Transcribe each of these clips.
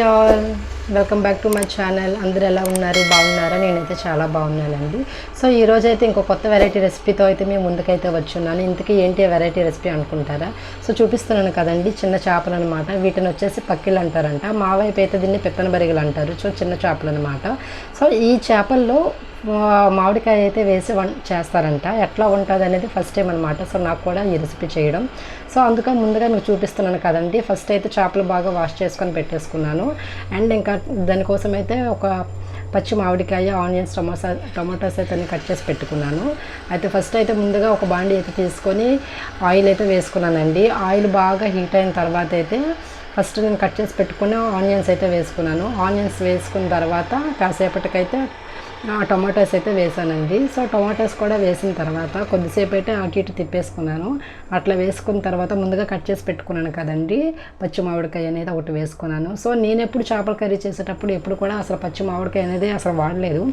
Hi all welcome back to my channel అందరూ ఎలా ఉన్నారు? బాగున్నారా? నేనైతే చాలా బాగున్నానండి. సో ఈ అయితే ఇంకో కొత్త వెరైటీ రెసిపీతో అయితే మేము ముందుకైతే వచ్చున్నాను. ఇంతకీ ఏంటి వెరైటీ రెసిపీ అనుకుంటారా? సో చూపిస్తున్నాను కదండి. చిన్న చేపలు అనమాట వీటిని వచ్చేసి పక్కిలు అంటారంట మా వైపు అయితే దీన్ని పెత్తన బరిగలు అంటారు సో చిన్న చేపలు అనమాట సో ఈ చేపల్లో మామిడికాయ అయితే వేసి వం చేస్తారంట. ఎట్లా ఉంటుంది అనేది ఫస్ట్ టైం అనమాట సో నాకు కూడా ఈ రెసిపీ చేయడం. సో అందుకని ముందుగా మీకు చూపిస్తున్నాను కదండి. ఫస్ట్ అయితే చేపలు బాగా వాష్ చేసుకొని పెట్టేసుకున్నాను. అండ్ ఇంకా దానికోసం అయితే ఒక పచ్చి మామిడికాయ ఆనియన్స్ టమోసా టమాటాస్ అయితే అన్ని కట్ చేసి పెట్టుకున్నాను. అయితే ఫస్ట్ అయితే ముందుగా ఒక బాండి అయితే తీసుకొని ఆయిల్ అయితే వేసుకున్నానండి. ఆయిల్ బాగా హీట్ అయిన తర్వాత అయితే ఫస్ట్ నేను కట్ చేసి పెట్టుకున్న ఆనియన్స్ అయితే వేసుకున్నాను. ఆనియన్స్ వేసుకున్న తర్వాత కాసేపటికైతే టమాటోస్ అయితే వేసానండి. సో టమాటోస్ కూడా వేసిన తర్వాత కొద్దిసేపు అయితే అటు ఇటు తిప్పేసుకున్నాను. అట్లా వేసుకున్న తర్వాత ముందుగా కట్ చేసి పెట్టుకున్నాను కదండి. పచ్చి మామిడికాయ అనేది ఒకటి వేసుకున్నాను. సో నేను ఎప్పుడు చేపల కర్రీ చేసేటప్పుడు ఎప్పుడు కూడా అసలు పచ్చి మామిడికాయ అనేది అసలు వాడలేదు.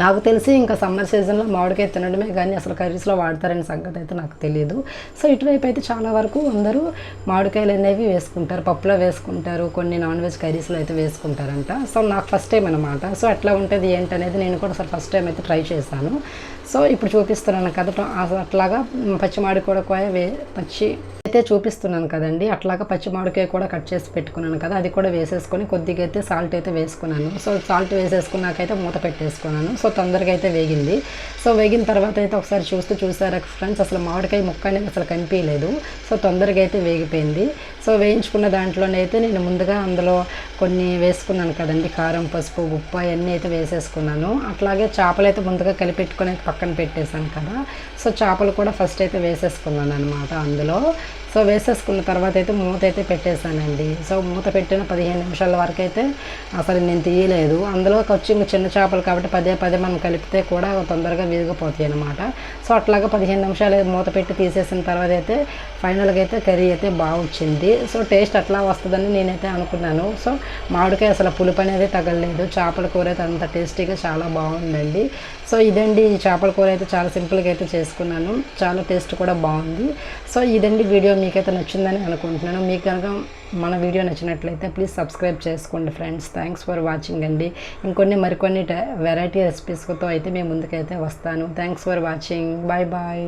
నాకు తెలిసి ఇంకా సమ్మర్ సీజన్లో మామిడికాయ తినడమే కానీ అసలు కర్రీస్లో వాడతారనే సంగతి అయితే నాకు తెలియదు. సో ఇటువైపు అయితే చాలా వరకు అందరూ మామిడికాయలు అనేవి వేసుకుంటారు పప్పులో వేసుకుంటారు కొన్ని నాన్ వెజ్ కర్రీస్లో అయితే వేసుకుంటారంట. సో నాకు ఫస్ట్ టైం అనమాట సో ఎట్లా ఉంటుంది ఏంటనేది నేను కూడా అసలు ఫస్ట్ టైం అయితే ట్రై చేశాను. సో ఇప్పుడు చూపిస్తున్నాను కదా అట్లాగా పచ్చి మామిడికాయ వే పచ్చి అయితే చూపిస్తున్నాను కదండి. అట్లాగా పచ్చి మామిడికాయ కూడా కట్ చేసి పెట్టుకున్నాను కదా అది కూడా వేసేసుకొని కొద్దిగా అయితే సాల్ట్ అయితే వేసుకున్నాను. సో సాల్ట్ వేసేసుకున్నాకైతే మూత పెట్టేసుకున్నాను. సో తొందరగా అయితే వేగింది. సో వేగిన తర్వాత అయితే ఒకసారి చూస్తూ చూసారా ఫ్రెండ్స్ అసలు మామిడికాయ ముక్క అనేది అసలు కనిపించలేదు. సో తొందరగా అయితే వేగిపోయింది. సో వేయించుకున్న దాంట్లోనైతే నేను ముందుగా అందులో కొన్ని వేసుకున్నాను కదండి. కారం పసుపు ఉప్పు అవన్నీ అయితే వేసేసుకున్నాను. అట్లాగే చేపలు అయితే ముందుగా కలిపెట్టుకుని పక్కన పెట్టేశాను కదా. సో చేపలు కూడా ఫస్ట్ అయితే వేసేసుకున్నాను అనమాట అందులో. సో వేసేసుకున్న తర్వాత అయితే మూత అయితే పెట్టేశానండి. సో మూత పెట్టిన పదిహేను నిమిషాల వరకు అయితే అసలు నేను తీయలేదు. అందులో వచ్చి చిన్న చేపలు కాబట్టి పదే పదే మనం కలిపితే కూడా తొందరగా విరిగిపోతాయి అనమాట సో అట్లాగా పదిహేను నిమిషాలు మూత పెట్టి తీసేసిన తర్వాత అయితే ఫైనల్గా అయితే కర్రీ అయితే బాగా వచ్చింది. సో టేస్ట్ అట్లా వస్తుందని నేనైతే అనుకున్నాను. సో మామిడికాయ అసలు పులుపు అనేది తగలలేదు. చేపల కూర అయితే అంత టేస్టీగా చాలా బాగుందండి. సో ఇదండి ఈ చేపల కూర అయితే చాలా సింపుల్గా అయితే చేసుకున్నాను. చాలా టేస్ట్ కూడా బాగుంది. సో ఇదండి వీడియో మీకైతే నచ్చిందని అనుకుంటున్నాను. మీకు కనుక మన వీడియో నచ్చినట్లయితే ప్లీజ్ సబ్స్క్రైబ్ చేసుకోండి ఫ్రెండ్స్. థ్యాంక్స్ ఫర్ వాచింగ్ అండి. ఇంకొన్ని మరికొన్ని వెరైటీ రెసిపీస్తో అయితే మేము ముందుకైతే వస్తాను. Thanks for watching. Bye bye.